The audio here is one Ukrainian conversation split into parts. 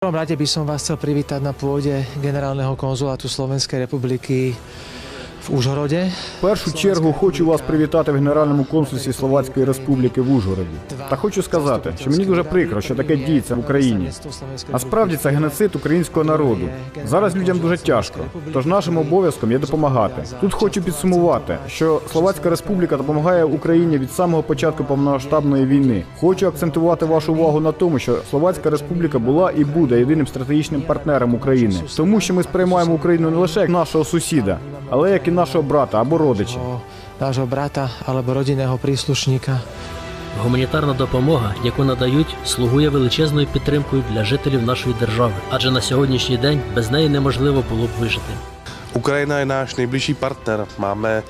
Prvom rade by som vás chcel privítať na pôde generálneho konzulátu Slovenskej republiky в Ужгороді. В першу чергу хочу вас привітати в Генеральному консульстві Словацької Республіки в Ужгороді. Та хочу сказати, що мені дуже прикро, що таке діється в Україні. Насправді це геноцид українського народу. Зараз людям дуже тяжко. Тож нашим обов'язком є допомагати. Тут хочу підсумувати, що Словацька Республіка допомагає Україні від самого початку повномасштабної війни. Хочу акцентувати вашу увагу на тому, що Словацька Республіка була і буде єдиним стратегічним партнером України, тому що ми сприймаємо Україну не лише як нашого сусіда, але як і нашого брата або родича. Нашого брата або родинного прислушника. Гуманітарна допомога, яку надають, слугує величезною підтримкою для жителів нашої держави, адже на сьогоднішній день без неї неможливо було б вижити. Je náš nejbližší partner. Máme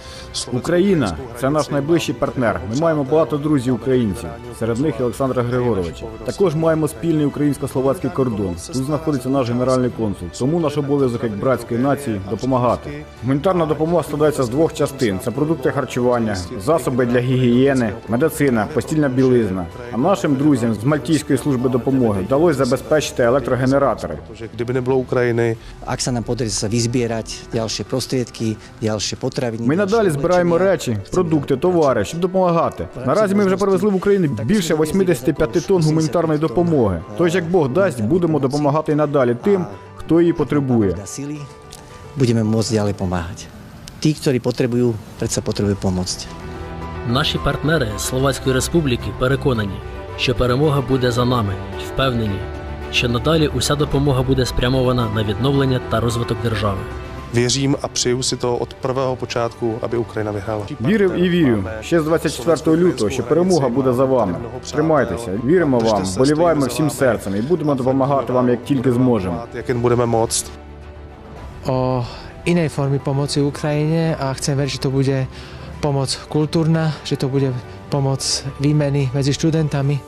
Україна це наш найближчий партнер. Ми маємо багато друзів українців. Серед них і Олександра Григоровича. Також маємо спільний українсько-словацький кордон. Тут знаходиться наш генеральний консул. Тому наш обов'язок як братської нації допомагати. Гуманітарна допомога складається з двох частин: це продукти харчування, засоби для гігієни, медицина, постільна білизна. А нашим друзям з Мальтійської служби допомоги вдалося забезпечити електрогенератори. Nebylo Ukrajiny, Ak sa nám podarí sa vyzbierať ďalšie prostriedky, ďalšie. Ми надалі збираємо речі, продукти, товари, щоб допомагати. Наразі ми вже привезли в Україну більше 85 тонн гуманітарної допомоги. Тож, як Бог дасть, будемо допомагати й надалі тим, хто її потребує. Môcť ďalej pomáhať. Tí, ktorí potrebujú, predsa potrebujú pomôcť. Наші партнери з Словацької Республіки переконані, що перемога буде за нами, й впевнені, що надалі уся допомога буде спрямована на відновлення та розвиток держави. věřím a přeju si to od prvého počátku, aby Ukrajina vyhrála. Вірив і вірю. Ще з 24 лютого, що перемога буде за вами. Тримайтеся, віримо вам, боліваємо всім серцем і будемо допомагати вам як тільки зможемо. Budeme moct. o inej formy pomoci Ukrajine a chcem veriť, že to bude pomoc kultúrna, že to bude pomoc výmeny medzi študentami.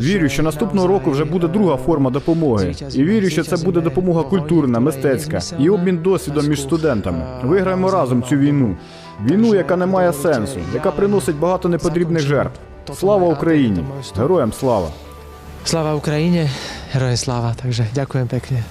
Вірю, що наступного року вже буде друга форма допомоги. І вірю, що це буде допомога культурна, мистецька і обмін досвідом між студентами. Виграємо разом цю війну. Війну, яка не має сенсу, яка приносить багато непотрібних жертв. Слава Україні! Героям слава! Slava Ukrajine, heroje slava, takže ďakujem pekne.